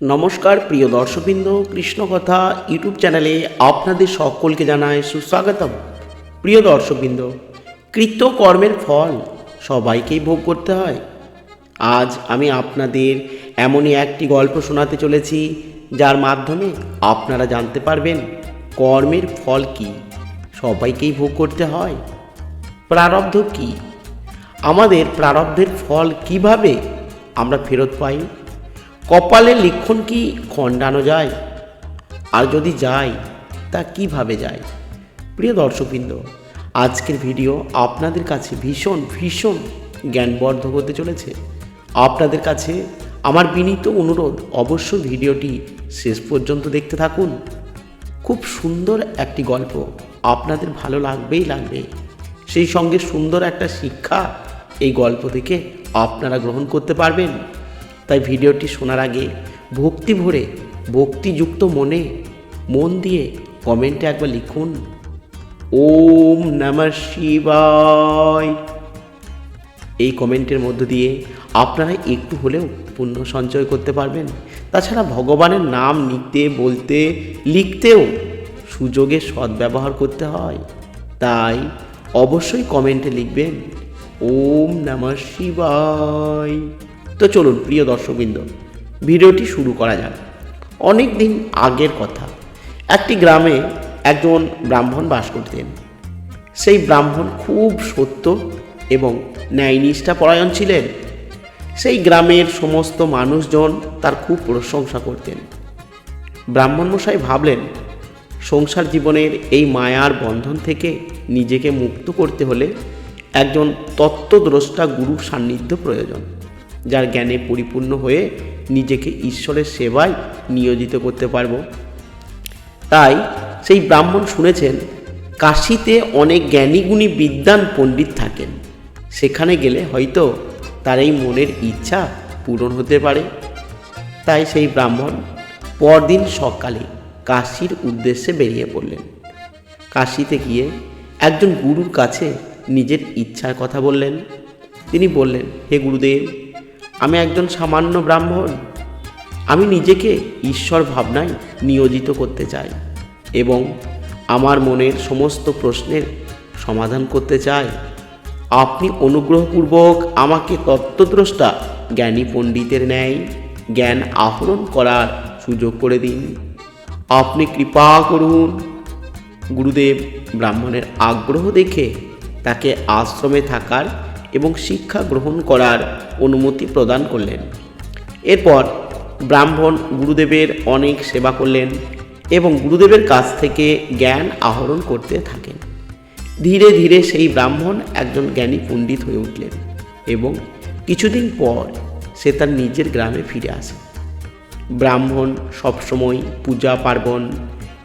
নমস্কার, প্রিয় দর্শকবৃন্দ, কৃষ্ণকথা ইউটিউব চ্যানেলে আপনাদের সকলকে জানায় সুস্বাগতম। প্রিয় দর্শকবৃন্দ কৃত্য কর্মের ফল সবাইকেই ভোগ করতে হয়। আজ আমি আপনাদের এমনই একটি গল্প শোনাতে চলেছি, যার মাধ্যমে আপনারা জানতে পারবেন কর্মের ফল কি, সবাইকেই ভোগ করতে হয়। প্রারব্ধ কি? আমাদের প্রারব্ধের ফল কীভাবে আমরা ফেরত পাই? কপালে লিখন কি খণ্ডানো যায়? আর যদি যায়, তা কীভাবে যায়? প্রিয় দর্শকবৃন্দ, আজকের ভিডিও আপনাদের কাছে ভীষণ ভীষণ জ্ঞানবর্ধক হতে চলেছে। আপনাদের কাছে আমার বিনীত অনুরোধ, অবশ্যই ভিডিওটি শেষ পর্যন্ত দেখতে থাকুন। খুব সুন্দর একটি গল্প আপনাদের ভালো লাগবেই লাগবে। সেই সঙ্গে সুন্দর একটা শিক্ষা এই গল্প থেকে আপনারা গ্রহণ করতে পারবেন। তাই ভিডিওটি শোনার আগে ভক্তি ভরে, ভক্তিযুক্ত মনে, মন দিয়ে কমেন্টে একবার লিখুন। ওম নমঃ শিবায়। এই কমেন্টের মধ্য দিয়ে আপনারা একটু হলেও পুণ্য সঞ্চয় করতে পারবেন। তাছাড়া ভগবানের নাম নিতে, বলতে, লিখতেও সুযোগের সদ্ব্যবহার করতে হয়। তাই অবশ্যই কমেন্টে লিখবেন, ওম নমঃ শিবায়। তো চলুন, প্রিয় দর্শকবৃন্দ, ভিডিওটি শুরু করা যাক। অনেক দিন আগের কথা, একটি গ্রামে একজন ব্রাহ্মণ বাস করতেন। সেই ব্রাহ্মণ খুব সত্য এবং ন্যায়নিষ্ঠা পরায়ণ ছিলেন। সেই গ্রামের সমস্ত মানুষজন তার খুব প্রশংসা করতেন। ব্রাহ্মণ মশাই ভাবলেন, সংসার জীবনের এই মায়ার বন্ধন থেকে নিজেকে মুক্ত করতে হলে একজন তত্ত্বদ্রষ্টা গুরু সান্নিধ্য প্রয়োজন। যার জ্ঞানে পরিপূর্ণ হয়ে নিজেকে ঈশ্বরের সেবায় নিয়োজিত করতে পারব। তাই সেই ব্রাহ্মণ শুনেছেন, কাশিতে অনেক জ্ঞানীগুণী বিদ্যান পণ্ডিত থাকেন। সেখানে গেলে হয়তো তার এই মনের ইচ্ছা পূরণ হতে পারে। তাই সেই ব্রাহ্মণ পরদিন সকালে কাশির উদ্দেশ্যে বেরিয়ে পড়লেন। কাশিতে গিয়ে একজন গুরুর কাছে নিজের ইচ্ছার কথা বললেন। তিনি বললেন, হে গুরুদেব আমি একজন সামান্য ব্রাহ্মণ। আমি নিজেকে ঈশ্বর ভাবনায় নিয়োজিত করতে চাই এবং আমার মনের সমস্ত প্রশ্নের সমাধান করতে চাই। আপনি অনুগ্রহপূর্বক আমাকে তত্ত্বদ্রষ্টা জ্ঞানী পণ্ডিতের ন্যায় জ্ঞান আহরণ করার সুযোগ করে দিন। আপনি কৃপা করুন। গুরুদেব ব্রাহ্মণের আগ্রহ দেখে তাকে আশ্রমে থাকার এবং শিক্ষা গ্রহণ করার অনুমতি প্রদান করলেন। এরপর ব্রাহ্মণ গুরুদেবের অনেক সেবা করলেন এবং গুরুদেবের কাছ থেকে জ্ঞান আহরণ করতে থাকেন। ধীরে ধীরে সেই ব্রাহ্মণ একজন জ্ঞানী পণ্ডিত হয়ে উঠলেন এবং কিছুদিন পর সে তার নিজের গ্রামে ফিরে আসে। ব্রাহ্মণ সবসময় পূজা পার্বণ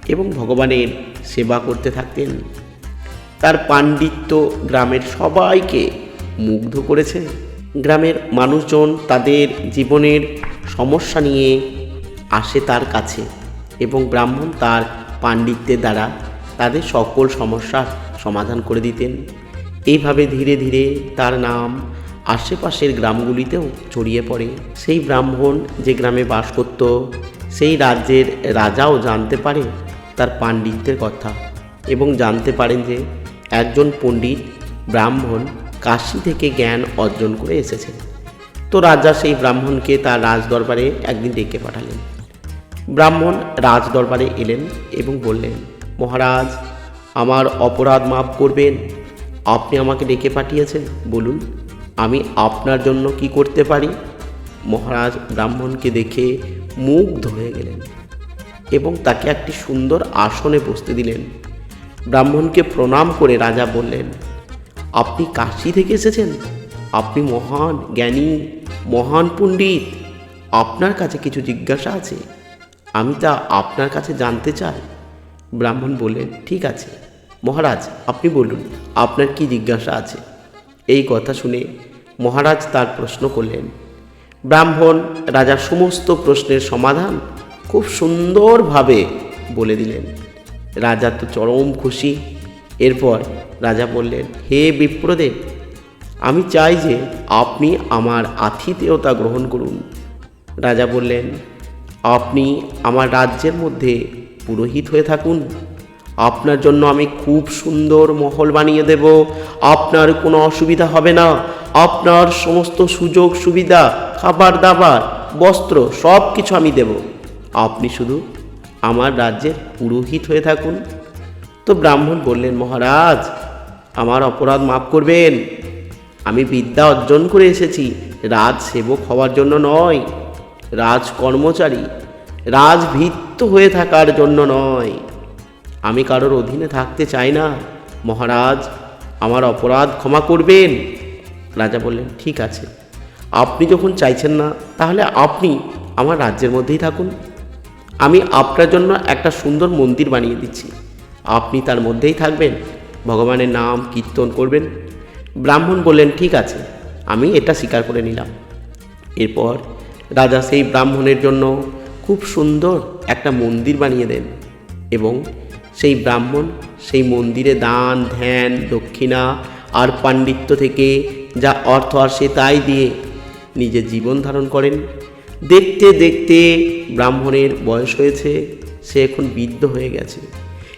এবং ভগবানের সেবা করতে থাকতেন। তার পাণ্ডিত্য গ্রামের সবাইকে মুগ্ধ করেছে। গ্রামের মানুষজন তাদের জীবনের সমস্যা নিয়ে আসে তার কাছে এবং ব্রাহ্মণ তার পাণ্ডিত্যের দ্বারা তাদের সকল সমস্যার সমাধান করে দিতেন। এইভাবে ধীরে ধীরে তার নাম আশেপাশের গ্রামগুলিতেও ছড়িয়ে পড়ে। সেই ব্রাহ্মণ যে গ্রামে বাস করত, সেই রাজ্যের রাজাও জানতে পারে তার পাণ্ডিত্যের কথা এবং জানতে পারেন যে একজন পণ্ডিত ব্রাহ্মণ কাশী থেকে জ্ঞান অর্জন করে এসেছে তো রাজা সেই ব্রাহ্মণকে তার রাজদরবারে একদিন ডেকে পাঠালেন। ব্রাহ্মণ রাজ দরবারে এলেন এবং বললেন, মহারাজ, আমার অপরাধ মাফ করবেন। আপনি আমাকে ডেকে পাঠিয়েছেন। বলুন, আমি আপনার জন্য কি করতে পারি? মহারাজ ব্রাহ্মণকে দেখে মুগ্ধ হয়ে গেলেন এবং তাকে একটি সুন্দর আসনে বসতে দিলেন। ব্রাহ্মণকে প্রণাম করে রাজা বললেন আপনি কাশী থেকে এসেছেন? আপনি মহান জ্ঞানী, মহান পণ্ডিত। আপনার কাছে কিছু জিজ্ঞাসা আছে। আমি তা আপনার কাছে জানতে চাই। ব্রাহ্মণ বললেন, ঠিক আছে। মহারাজ, আপনি বলুন, আপনার কি জিজ্ঞাসা আছে? এই কথা শুনে মহারাজ তার প্রশ্ন করলেন, ব্রাহ্মণ রাজার সমস্ত প্রশ্নের সমাধান খুব সুন্দরভাবে বলে দিলেন। রাজা তো চরম খুশি। এরপর রাজা বললেন, হে বিপ্রদেব, আমি চাই যে আপনি আমার আতিথেয়তা গ্রহণ করুন। রাজা বললেন, আপনি আমার রাজ্যের মধ্যে পুরোহিত হয়ে থাকুন। আপনার জন্য আমি খুব সুন্দর মহল বানিয়ে দেব। আপনার কোনো অসুবিধা হবে না। আপনার সমস্ত সুযোগ, সুবিধা, খাবার, দাবার, বস্ত্র সব কিছু আমি দেব। আপনি শুধু আমার রাজ্যের পুরোহিত হয়ে থাকুন। তো ব্রাহ্মণ বললেন, মহারাজ আমার অপরাধ মাফ করবেন। আমি বিদ্যা অর্জন করে এসেছি। রাজ সেবক হওয়ার জন্য নয় রাজ কর্মচারী রাজভিত্ত হয়ে থাকার জন্য নয়। আমি কারোর অধীনে থাকতে চাই না। মহারাজ, আমার অপরাধ ক্ষমা করবেন। রাজা বললেন, ঠিক আছে। আপনি যখন চাইছেন না, তাহলে আপনি আমার রাজ্যের মধ্যেই থাকুন। আমি আপনার জন্য একটা সুন্দর মন্দির বানিয়ে দিচ্ছি। আপনি তার মধ্যেই থাকবেন। ভগবানের নাম কীর্তন করবেন। ব্রাহ্মণ বললেন, ঠিক আছে, আমি এটা স্বীকার করে নিলাম। এরপর রাজা সেই ব্রাহ্মণের জন্য খুব সুন্দর একটা মন্দির বানিয়ে দেন এবং সেই ব্রাহ্মণ সেই মন্দিরে দান, ধ্যান, দক্ষিণা আর পাণ্ডিত্য থেকে যা অর্থ আসে তাই দিয়ে নিজের জীবন ধারণ করেন। দেখতে দেখতে ব্রাহ্মণের বয়স হয়েছে, সে এখন বৃদ্ধ হয়ে গেছে।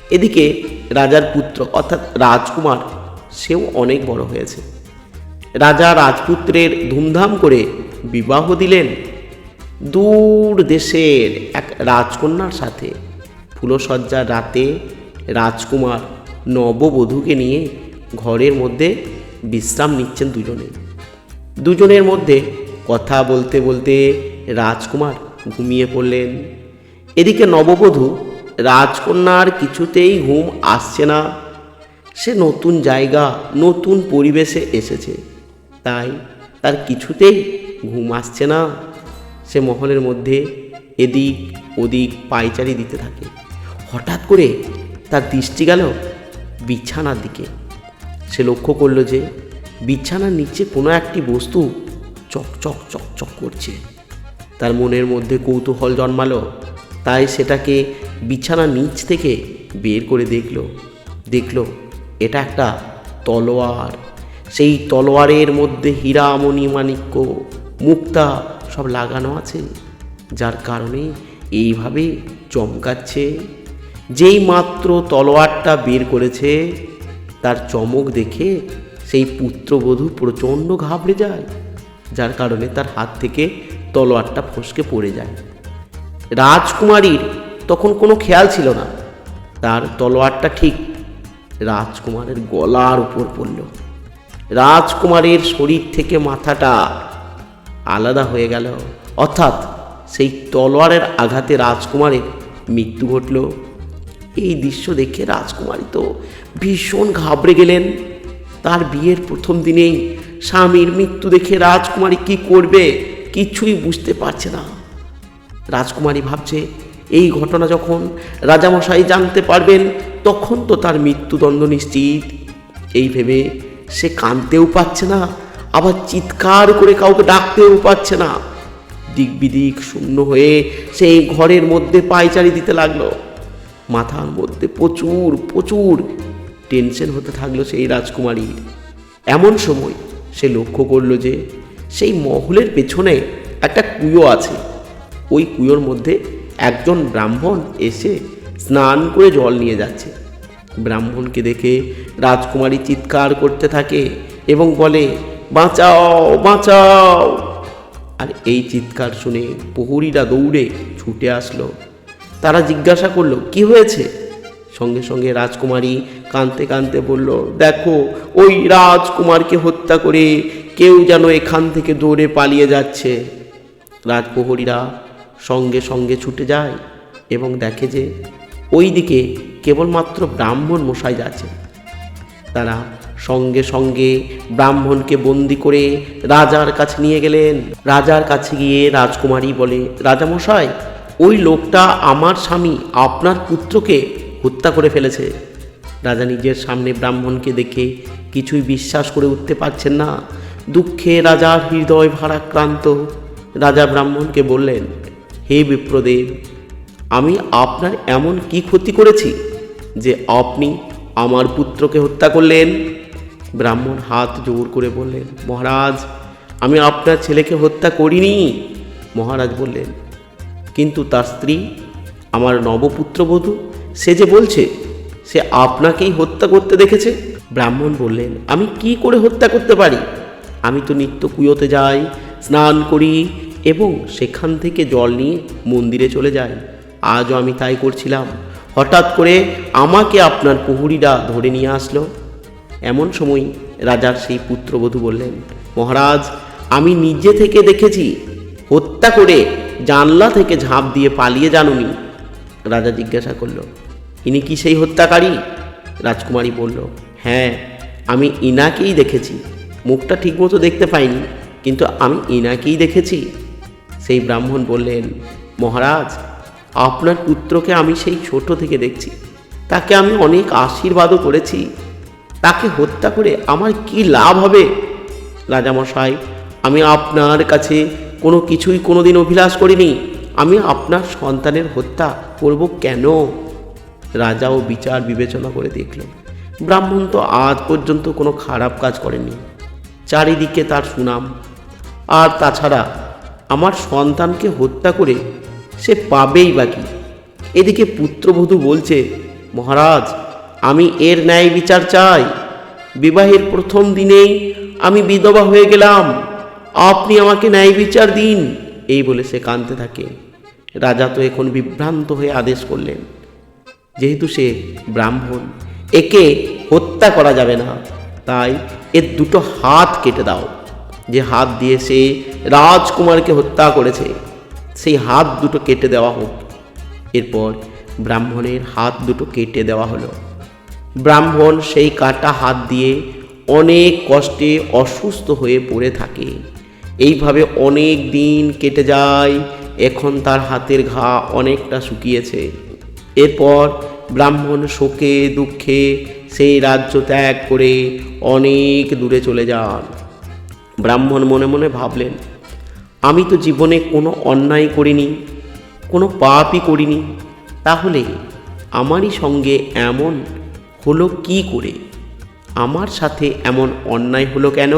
এদিকে রাজার পুত্র অর্থাৎ রাজকুমার, সেও অনেক বড় হয়েছে। রাজা রাজপুত্রের ধুমধাম করে বিবাহ দিলেন দূর দেশের এক রাজকন্যার সাথে। ফুলসজ্জার রাতে রাজকুমার নববধূকে নিয়ে ঘরের মধ্যে বিশ্রাম নিচ্ছেন দুজনে দুজনের মধ্যে কথা বলতে বলতে রাজকুমার ঘুমিয়ে পড়লেন। এদিকে নববধূ রাজকন্যার কিছুতেই ঘুম আসছে না। সে নতুন জায়গা, নতুন পরিবেশে এসেছে। তাই তার কিছুতেই ঘুম আসছে না। সে মহলের মধ্যে এদিক ওদিক পায়চারি দিতে থাকে। হঠাৎ করে তার দৃষ্টি গেল বিছানার দিকে। সে লক্ষ্য করল যে বিছানার নিচে কোনো একটি বস্তু চক চক চক চক করছে। তার মনের মধ্যে কৌতূহল জন্মালো। তাই সেটাকে বিছানার নিচ থেকে বের করে দেখল। দেখল, এটা একটা তলোয়ার। সেই তলোয়ারের মধ্যে হীরা মণি মাণিক্য, মুক্তা সব লাগানো আছে। যার কারণে এইভাবে চমকাচ্ছে। যেই মাত্র তলোয়ারটা বের করেছে, তার চমক দেখে সেই পুত্রবধূ প্রচণ্ড ঘাবড়ে যায়। যার কারণে তার হাত থেকে তলোয়ারটা ফসকে পড়ে যায়। রাজকুমারীর তখন কোনো খেয়াল ছিল না। তার তলোয়ারটা ঠিক রাজকুমারের গলার উপর পড়ল। রাজকুমারের শরীর থেকে মাথাটা আলাদা হয়ে গেল। অর্থাৎ সেই তলোয়ারের আঘাতে রাজকুমারের মৃত্যু ঘটল। এই দৃশ্য দেখে রাজকুমারী তো ভীষণ ঘাবড়ে গেলেন। তার বিয়ের প্রথম দিনেই স্বামীর মৃত্যু দেখে রাজকুমারী কি করবে কিছুই বুঝতে পারছে না। রাজকুমারী ভাবছে এই ঘটনা যখন রাজামশাই জানতে পারবেন, তখন তো তার মৃত্যুদণ্ড নিশ্চিত। এই ভেবে সে কাঁদতেও পাচ্ছে না, আবার চিৎকার করে কাউকে ডাকতেও পাচ্ছে না। দিক বিদিক শূন্য হয়ে সেই ঘরের মধ্যে পায়চারি দিতে লাগল। মাথার মধ্যে প্রচুর প্রচুর টেনশন হতে থাকল সেই রাজকুমারীর। এমন সময় সে লক্ষ্য করল যে, সেই মহলের পেছনে একটা কুয়ো আছে। ওই কুয়োর মধ্যে একজন ব্রাহ্মণ এসে স্নান করে জল নিয়ে যাচ্ছে। ব্রাহ্মণকে দেখে রাজকুমারী চিৎকার করতে থাকে এবং বলে, বাঁচাও বাঁচাও! আর এই চিৎকার শুনে প্রহরীরা দৌড়ে ছুটে আসলো। তারা জিজ্ঞাসা করল, কি হয়েছে? সঙ্গে সঙ্গে রাজকুমারী কাঁদতে কাঁদতে বলল, দেখো, ওই রাজকুমারকে হত্যা করে কেউ যেন এখান থেকে দৌড়ে পালিয়ে যাচ্ছে। রাজপ্রহরীরা সঙ্গে সঙ্গে ছুটে যায় এবং দেখে যে ওই দিকে কেবলমাত্র ব্রাহ্মণ মশাই যাচ্ছে তারা সঙ্গে সঙ্গে ব্রাহ্মণকে বন্দি করে রাজার কাছে নিয়ে গেলেন। রাজার কাছে গিয়ে রাজকুমারী বলে রাজামশাই ওই লোকটা আমার স্বামী, আপনার পুত্রকে হত্যা করে ফেলেছে রাজা নিজের সামনে ব্রাহ্মণকে দেখে কিছুই বিশ্বাস করে উঠতে পারছেন না। দুঃখে রাজার হৃদয় ভারাক্রান্ত। রাজা ব্রাহ্মণকে বললেন হে বিপ্রদেব আমি আপনার এমন কি ক্ষতি করেছি যে আপনি আমার পুত্রকে হত্যা করলেন? ব্রাহ্মণ হাত জোর করে বললেন, মহারাজ, আমি আপনার ছেলেকে হত্যা করিনি। মহারাজ বললেন, কিন্তু তার স্ত্রী, আমার নবপুত্রবধূ, সে যে বলছে, সে আপনাকেই হত্যা করতে দেখেছে। ব্রাহ্মণ বললেন, আমি কি করে হত্যা করতে পারি? আমি তো নিত্য কুয়োতে যাই, স্নান করি এবং সেখান থেকে জল নিয়ে মন্দিরে চলে যায়। আজও আমি তাই করছিলাম। হঠাৎ করে আমাকে আপনার প্রহরীরা ধরে নিয়ে আসলো। এমন সময় রাজার সেই পুত্রবধূ বললেন, মহারাজ, আমি নিজে থেকে দেখেছি। হত্যা করে জানলা থেকে ঝাঁপ দিয়ে পালিয়ে জানুনি রাজা জিজ্ঞাসা করল, ইনি কি সেই হত্যাকারী? রাজকুমারী বলল হ্যাঁ আমি ইনাকেই দেখেছি। মুখটা ঠিকমতো দেখতে পাইনি, কিন্তু আমি ইনাকেই দেখেছি। সেই ব্রাহ্মণ বললেন, মহারাজ, আপনার পুত্রকে আমি সেই ছোট থেকে দেখছি। তাকে আমি অনেক আশীর্বাদও করেছি। তাকে হত্যা করে আমার কি লাভ হবে? রাজামশাই, আমি আপনার কাছে কোনো কিছুই কোনোদিন অভিলাষ করিনি। আমি আপনার সন্তানের হত্যা করব কেন? রাজাও বিচার বিবেচনা করে দেখল। ব্রাহ্মণ তো আজ পর্যন্ত কোনো খারাপ কাজ করেনি চারিদিকে তার সুনাম। আর তাছাড়া আমার সন্তানকে হত্যা করে সে পাবেই বাকি এদিকে পুত্রবধূ বলছে, মহারাজ, আমি এর ন্যায় বিচার চাই। বিবাহের প্রথম দিনেই আমি বিধবা হয়ে গেলাম। আপনি আমাকে ন্যায় বিচার দিন। এই বলে সে কাঁদতে থাকে। রাজা তো এখন বিভ্রান্ত হয়ে আদেশ করলেন, যেহেতু সে ব্রাহ্মণ, একে হত্যা করা যাবে না। তাই এর দুটো হাত কেটে দাও। যে হাত দিয়ে সে রাজকুমারকে হত্যা করেছে। সেই হাত দুটো কেটে দেওয়া হোক। এরপর ব্রাহ্মণের হাত দুটো কেটে দেওয়া হলো। ব্রাহ্মণ সেই কাটা হাত দিয়ে অনেক কষ্টে অসুস্থ হয়ে পড়ে থাকে। এইভাবে অনেক দিন কেটে যায়, এখন তার হাতের ঘা অনেকটা শুকিয়েছে। এরপর ব্রাহ্মণ শোকে দুঃখে সেই রাজ্য ত্যাগ করে অনেক দূরে চলে যান। ব্রাহ্মণ মনে মনে ভাবলেন, আমি তো জীবনে কোনো অন্যায় করিনি, কোনো পাপই করিনি, তাহলে আমারই সঙ্গে এমন হলো কি করে? আমার সাথে এমন অন্যায় হলো কেন?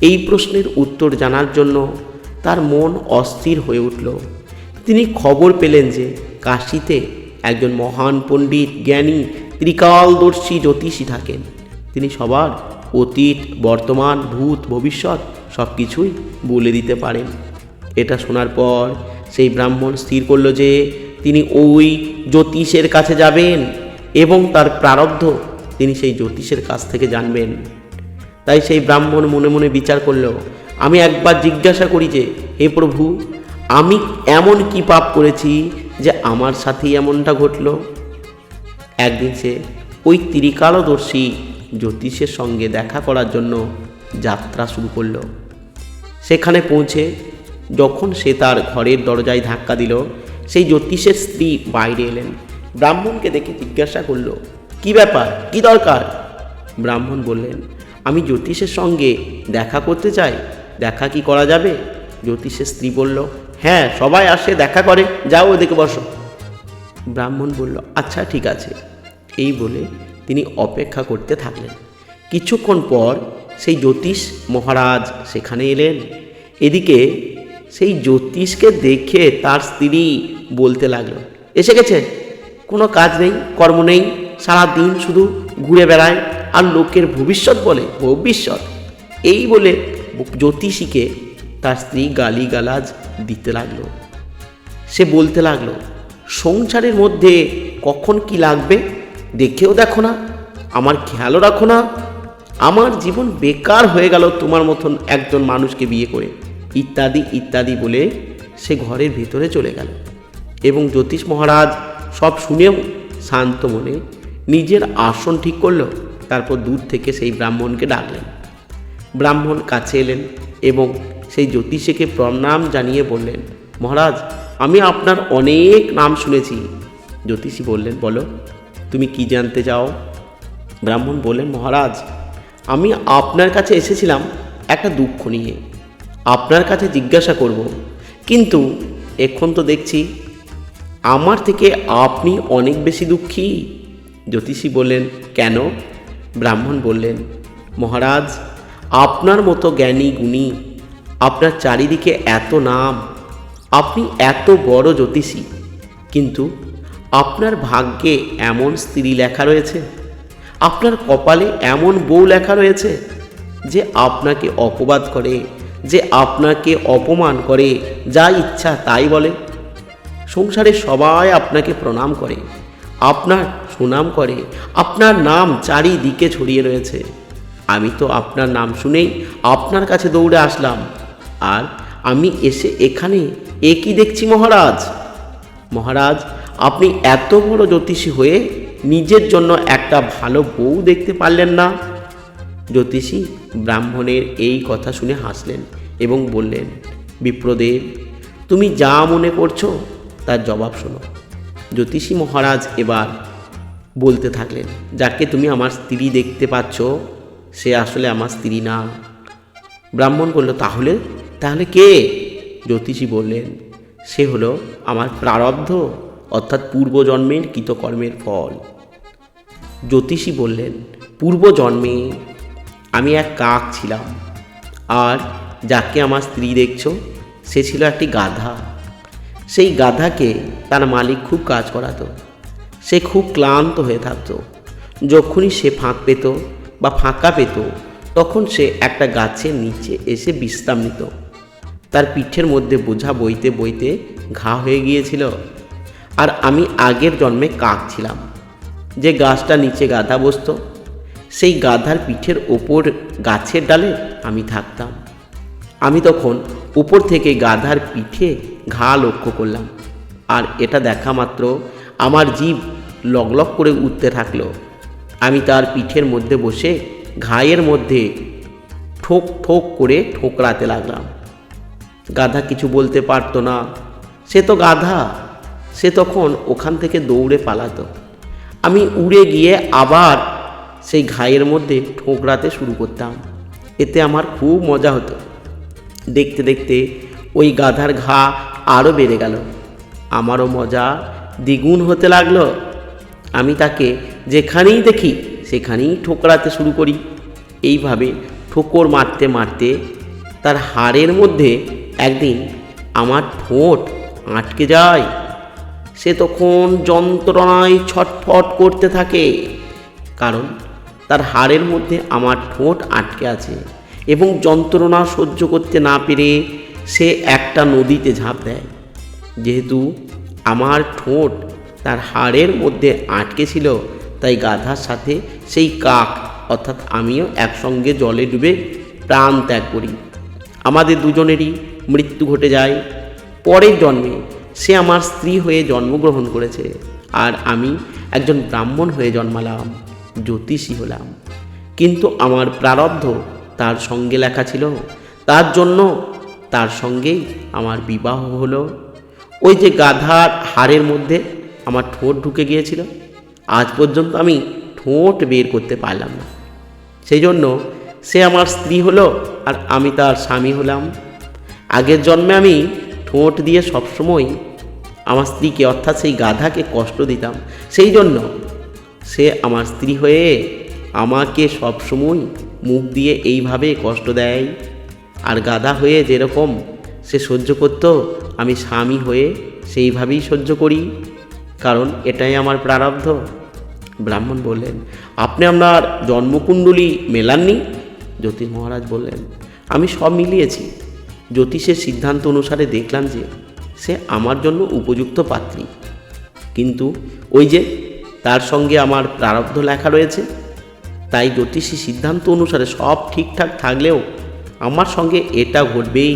এই প্রশ্নের উত্তর জানার জন্য তার মন অস্থির হয়ে উঠল। তিনি খবর পেলেন যে কাশিতে একজন মহান পণ্ডিত জ্ঞানী ত্রিকালদর্শী জ্যোতিষী থাকেন। তিনি সবার অতীত, বর্তমান, ভূত, ভবিষ্যৎ সব কিছুই বলে দিতে পারেন। এটা শোনার পর সেই ব্রাহ্মণ স্থির করল যে তিনি ওই জ্যোতিষের কাছে যাবেন এবং তার প্রারব্ধ তিনি সেই জ্যোতিষের কাছ থেকে জানবেন। তাই সেই ব্রাহ্মণ মনে মনে বিচার করল, আমি একবার জিজ্ঞাসা করি যে, হে প্রভু, আমি এমন কি পাপ করেছি যে আমার সাথেই এমনটা ঘটল? একদিন সে ওই ত্রিকালদর্শী জ্যোতিষের সঙ্গে দেখা করার জন্য যাত্রা শুরু করল। সেখানে পৌঁছে যখন সে তার ঘরের দরজায় ধাক্কা দিল, সেই জ্যোতিষের স্ত্রী বাইরে এলেন। ব্রাহ্মণকে দেখে জিজ্ঞাসা করল, কি ব্যাপার? কি দরকার? ব্রাহ্মণ বললেন, আমি জ্যোতিষের সঙ্গে দেখা করতে চাই। দেখা কি করা যাবে? জ্যোতিষের স্ত্রী বলল হ্যাঁ সবাই আসে, দেখা করে। যাও ওদিকে বসো। ব্রাহ্মণ বলল আচ্ছা ঠিক আছে। এই বলে তিনি অপেক্ষা করতে থাকলেন। কিছুক্ষণ পর সেই জ্যোতিষ মহারাজ সেখানে এলেন। এদিকে সেই জ্যোতিষকে দেখে তার স্ত্রী বলতে লাগল, এসে গেছে? কোনো কাজ নেই, কর্ম নেই, সারা দিন শুধু ঘুরে বেড়ায়, আর লোকের ভবিষ্যৎ বলে, ভবিষ্যৎ। এই বলে জ্যোতিষীকে তার স্ত্রী গালিগালাজ দিতে লাগল। সে বলতে লাগল, সংসারের মধ্যে কখন কি লাগবে? দেখেও দেখো না, আমার খেয়ালও রাখো না। আমার জীবন বেকার হয়ে গেল তোমার মতন একজন মানুষকে বিয়ে করে। ইত্যাদি ইত্যাদি বলে সে ঘরের ভিতরে চলে গেল। এবং জ্যোতিষ মহারাজ সব শুনেও শান্ত মনে নিজের আসন ঠিক করল, তারপর দূর থেকে সেই ব্রাহ্মণকে ডাকলেন। ব্রাহ্মণ কাছে এলেন এবং সেই জ্যোতিষীকে প্রণাম জানিয়ে বললেন, মহারাজ, আমি আপনার অনেক নাম শুনেছি। জ্যোতিষী বললেন, বলো। তুমি কি জানতে চাও? ব্রাহ্মণ বললেন, মহারাজ, আমি আপনার কাছে এসেছিলাম একটা দুঃখ নিয়ে। আপনার কাছে জিজ্ঞাসা করব। কিন্তু এখন তো দেখছি আমার থেকে আপনি অনেক বেশি দুঃখী। জ্যোতিষী বললেন, কেন? ব্রাহ্মণ বললেন, মহারাজ, আপনার মতো জ্ঞানী গুণী, আপনার চারিদিকে এত নাম, আপনি এত বড় জ্যোতিষী। কিন্তু আপনার ভাগ্যে এমন স্ত্রী লেখা রয়েছে? আপনার কপালে এমন বউ লেখা রয়েছে যে আপনাকে অপবাদ করে, যে আপনাকে অপমান করে, যা ইচ্ছা তাই বলে? সংসারে সবাই আপনাকে প্রণাম করে, আপনার সুনাম করে, আপনার নাম চারিদিকে ছড়িয়ে রয়েছে। আমি তো আপনার নাম শুনেই আপনার কাছে দৌড়ে আসলাম, আর আমি এসে এখানে এ কি দেখছি মহারাজ? মহারাজ আপনি এত বড় জ্যোতিষী হয়ে নিজের জন্য একটা ভালো বউ দেখতে পারলেন না? জ্যোতিষী ব্রাহ্মণের এই কথা শুনে হাসলেন এবং বললেন, বিপ্রদেব, তুমি যা মনে করছ তার জবাব শোনো। জ্যোতিষী মহারাজ এবার বলতে থাকলেন, যাকে তুমি আমার স্ত্রী দেখতে পাচ্ছ, সে আসলে আমার স্ত্রী না। ব্রাহ্মণ বলল, তাহলে তাহলে কে? জ্যোতিষী বললেন, সে হলো আমার প্রারব্ধ অর্থাৎ পূর্বজন্মের কৃতকর্মের ফল। জ্যোতিষী বললেন, পূর্বজন্মে আমি এক কাক ছিলাম, আর যাকে আমার স্ত্রী দেখছ, সে ছিল একটি গাধা। সেই গাধাকে তার মালিক খুব কাজ করাতো। সে খুব ক্লান্ত হয়ে থাকতো। যখনই সে ফাঁক পেত বা ফাঁকা পেত, তখন সে একটা গাছের নিচে এসে বিশ্রাম নিত। তার পিঠের মধ্যে বোঝা বইতে বইতে ঘা হয়ে গিয়েছিল। আর আমি আগের জন্মে কাক ছিলাম। যে গাছটা নিচে গাধা বসত, সেই গাধার পিঠের ওপর গাছের ডালে আমি থাকতাম। আমি তখন উপর থেকে গাধার পিঠে ঘা লক্ষ্য করলাম। আর এটা দেখা মাত্র আমার জীব লগলগ করে উঠতে থাকল। আমি তার পিঠের মধ্যে বসে ঘায়ের মধ্যে ঠোক ঠোক করে ঠোকরাতে লাগলাম। গাধা কিছু বলতে পারতো না। সে তো গাধা সে তখন ওখান থেকে দৌড়ে পালাতো। আমি উড়ে গিয়ে আবার সেই ঘায়ের মধ্যে ঠোকরাতে শুরু করতাম। এতে আমার খুব মজা হতো। দেখতে দেখতে ওই গাধার ঘা আরও বেড়ে গেল। আমারও মজা দ্বিগুণ হতে লাগল। আমি তাকে যেখানেই দেখি, সেখানেই ঠোকরাতে শুরু করি। এইভাবে ঠোকর মারতে মারতে তার হাড়ের মধ্যে একদিন আমার ঠোঁট আটকে যায়। সে তখন যন্ত্রণায় ছটফট করতে থাকে, কারণ তার হাড়ের মধ্যে আমার ঠোঁট আটকে আছে এবং যন্ত্রণা সহ্য করতে না পেরে সে একটা নদীতে ঝাঁপ দেয়। যেহেতু আমার ঠোঁট তার হাড়ের মধ্যে আটকে ছিল, তাই গাধার সাথে সেই কাক, অর্থাৎ আমিও একসঙ্গে জলে ডুবে প্রাণ ত্যাগ করি। আমাদের দুজনেরই মৃত্যু ঘটে যায়। পরের জন্মে সে আমার স্ত্রী হয়ে জন্মগ্রহণ করেছে আর আমি একজন ব্রাহ্মণ হয়ে জন্মালাম, জ্যোতিষী হলাম। কিন্তু আমার প্রারব্ধ তার সঙ্গে লেখা ছিল, তার জন্য তার সঙ্গেই আমার বিবাহ হলো। ওই যে গাধার হাড়ের মধ্যে আমার ঠোঁট ঢুকে গিয়েছিল, আজ পর্যন্ত আমি ঠোঁট বের করতে পারলাম না। সেই জন্য সে আমার স্ত্রী হলো আর আমি তার স্বামী হলাম। আগের জন্মে আমি ঠোঁট দিয়ে সবসময় আমার স্ত্রীকে, অর্থাৎ সেই গাধাকে কষ্ট দিতাম। সেই জন্য সে আমার স্ত্রী হয়ে আমাকে সবসময় মুখ দিয়ে এইভাবে কষ্ট দেয়। আর গাধা হয়ে যেরকম সে সহ্য করতো, আমি স্বামী হয়ে সেইভাবেই সহ্য করি। কারণ এটাই আমার প্রারব্ধ। ব্রাহ্মণ বললেন, আপনি আপনার জন্মকুণ্ডলী মেলাননি? জ্যোতিষ মহারাজ বললেন, আমি সব মিলিয়েছি। জ্যোতিষের সিদ্ধান্ত অনুসারে দেখলাম যে সে আমার জন্য উপযুক্ত পাত্রী। কিন্তু ওই যে তার সঙ্গে আমার প্রারব্ধ লেখা রয়েছে, তাই জ্যোতিষী সিদ্ধান্ত অনুসারে সব ঠিকঠাক থাকলেও আমার সঙ্গে এটা ঘটবেই।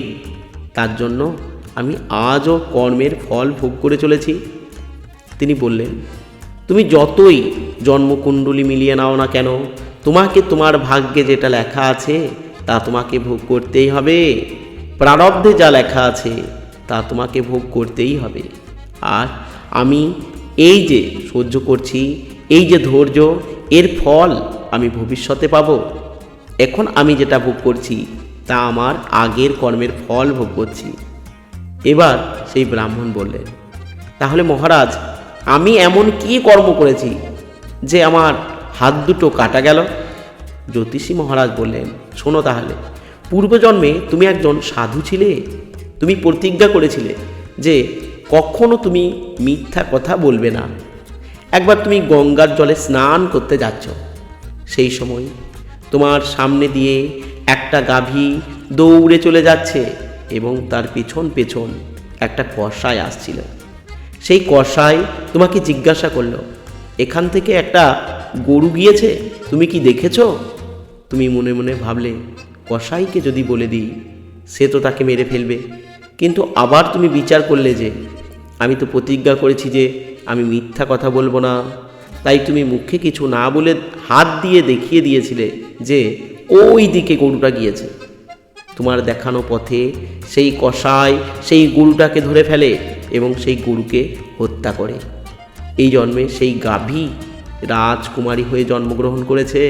তার জন্য আমি আজও কর্মের ফল ভোগ করে চলেছি। তিনি বললেন, তুমি যতই জন্মকুণ্ডলী মিলিয়ে নাও না কেন, তোমাকে তোমার ভাগ্যে যেটা লেখা আছে তা তোমাকে ভোগ করতেই হবে। প্রারব্ধে যা লেখা আছে, তা তোমাকে ভোগ করতেই হবে। আর আমি এই যে সহ্য করছি, এই যে ধৈর্য, এর ফল আমি ভবিষ্যতে পাবো। এখন আমি যেটা ভোগ করছি, তা আমার আগের কর্মের ফল ভোগ করছি। এবার সেই ব্রাহ্মণ বললেন, তাহলে মহারাজ, আমি এমন কি কর্ম করেছি যে আমার হাত দুটো কাটা গেল? জ্যোতিষী মহারাজ বললেন, শোনো তাহলে পূর্বজন্মে তুমি একজন সাধু ছিলে? তুমি প্রতিজ্ঞা করেছিলে যে কখনো তুমি মিথ্যা কথা বলবে না। একবার তুমি গঙ্গার জলে স্নান করতে যাচ্ছ। সেই সময় তোমার সামনে দিয়ে একটা গাভী দৌড়ে চলে যাচ্ছে এবং তার পেছন পেছন একটা কষায় আসছিল। সেই কষাই তোমাকে জিজ্ঞাসা করল, এখান থেকে একটা গরু গিয়েছে? তুমি কি দেখেছ? তুমি মনে মনে ভাবলে কসাইকে যদি বলে দিই, সে তো তাকে মেরে ফেলবে। কিন্তু আবার তুমি বিচার করলে যে, আমি তো প্রতিজ্ঞা করেছি যে, আমি মিথ্যা কথা বলব না। তাই তুমি মুখে কিছু না বলে হাত দিয়ে দেখিয়ে দিয়েছিলে যে, ওই দিকে গরুটা গিয়েছে। তোমার দেখানো পথে সেই কষাই সেই গরুটাকে ধরে ফেলে এবং সেই গরুকে হত্যা করে। এই জন্মে সেই গাভী রাজকুমারী হয়ে জন্মগ্রহণ করেছে।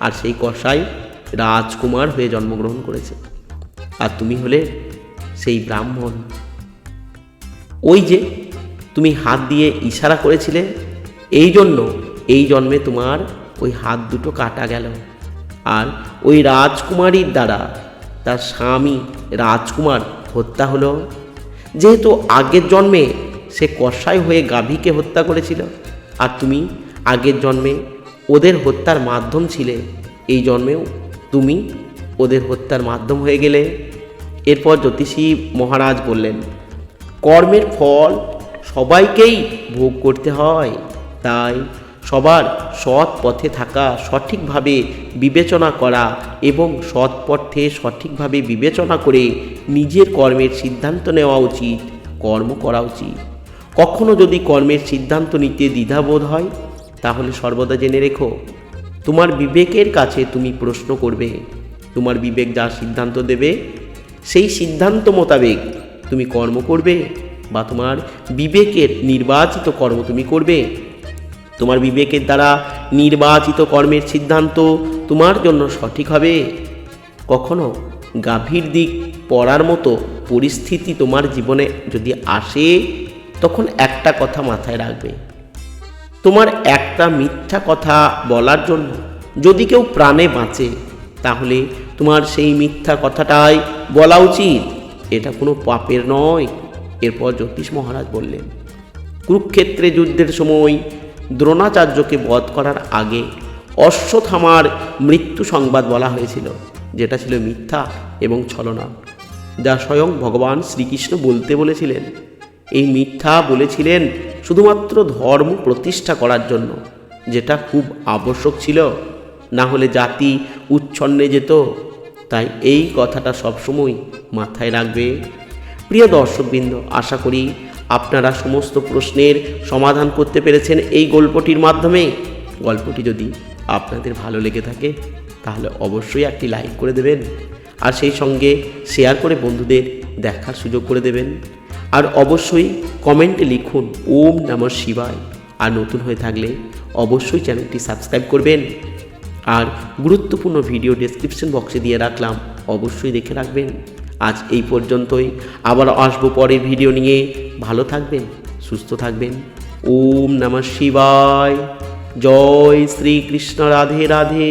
আর সেই কসাই রাজকুমার হয়ে জন্মগ্রহণ করেছে। আর তুমি হলে সেই ব্রাহ্মণ। ওই যে তুমি হাত দিয়ে ইশারা করেছিলে, এই জন্য এই জন্মে তোমার ওই হাত দুটো কাটা গেল। আর ওই রাজকুমারীর দ্বারা তার স্বামী রাজকুমার হত্যা হলো। যেহেতু আগের জন্মে সে কসাই হয়ে গাভীকে হত্যা করেছিল, আর তুমি আগের জন্মে ওদের হত্যার মাধ্যম ছিলে, এই জন্মেও তুমি ওদের হত্যার মাধ্যম হয়ে গেলে। এরপর জ্যোতিষী মহারাজ বললেন, কর্মের ফল সবাইকেই ভোগ করতে হয়। তাই সবার সৎ পথে থাকা, সঠিকভাবে বিবেচনা করা এবং সৎ পথে সঠিকভাবে বিবেচনা করে নিজের কর্মের সিদ্ধান্ত নেওয়া উচিত, কর্ম করা উচিত। কখনো যদি কর্মের সিদ্ধান্ত নিতে দ্বিধাবোধ হয়, তাহলে সর্বদা জেনে রেখো তোমার বিবেকের কাছে তুমি প্রশ্ন করবে, তোমার বিবেক যা সিদ্ধান্ত দেবে, সেই সিদ্ধান্ত মোতাবেক তুমি কর্ম করবে বা তোমার বিবেকের নির্বাচিত কর্ম তুমি করবে। তোমার বিবেকের দ্বারা নির্বাচিত কর্মের সিদ্ধান্ত তোমার জন্য সঠিক হবে। কখনো গাভীর দিক পড়ার মতো পরিস্থিতি তোমার জীবনে যদি আসে, তখন একটা কথা মাথায় রাখবে। তোমার একটা মিথ্যা কথা বলার জন্য যদি কেউ প্রাণে বাঁচে, তাহলে তোমার সেই মিথ্যা কথাটাই বলা উচিত। এটা কোনো পাপের নয়। এরপর জ্যোতিষ মহারাজ বললেন, কুরুক্ষেত্রে যুদ্ধের সময় দ্রোণাচার্যকে বধ করার আগে অশ্বত্থামার মৃত্যু সংবাদ বলা হয়েছিল, যেটা ছিল মিথ্যা এবং ছলনা, যা স্বয়ং ভগবান শ্রীকৃষ্ণ বলতে বলেছিলেন। এই মিথ্যা বলেছিলেন শুধুমাত্র ধর্ম প্রতিষ্ঠা করার জন্য, যেটা খুব আবশ্যক ছিল, না হলে জাতি উচ্ছন্নে যেত। তাই এই কথাটা সবসময় মাথায় রাখবে। প্রিয় দর্শকবৃন্দ, আশা করি আপনারা সমস্ত প্রশ্নের সমাধান করতে পেরেছেন এই গল্পটির মাধ্যমে। গল্পটি যদি আপনাদের ভালো লেগে থাকে, তাহলে অবশ্যই একটি লাইক করে দেবেন। আর সেই সঙ্গে শেয়ার করে বন্ধুদের দেখার সুযোগ করে দেবেন। আর অবশ্যই কমেন্টে লিখুন, ওম নমঃ শিবায়। আর নতুন হয়ে থাকলে অবশ্যই চ্যানেলটি সাবস্ক্রাইব করবেন। আর গুরুত্বপূর্ণ ভিডিও ডেসক্রিপশন বক্সে দিয়ে রাখলাম, অবশ্যই দেখে রাখবেন। আজ এই পর্যন্তই আবার আসব পরের ভিডিও নিয়ে। ভালো থাকবেন, সুস্থ থাকবেন। ওম নমঃ শিবায়। জয় শ্রীকৃষ্ণ রাধে রাধে।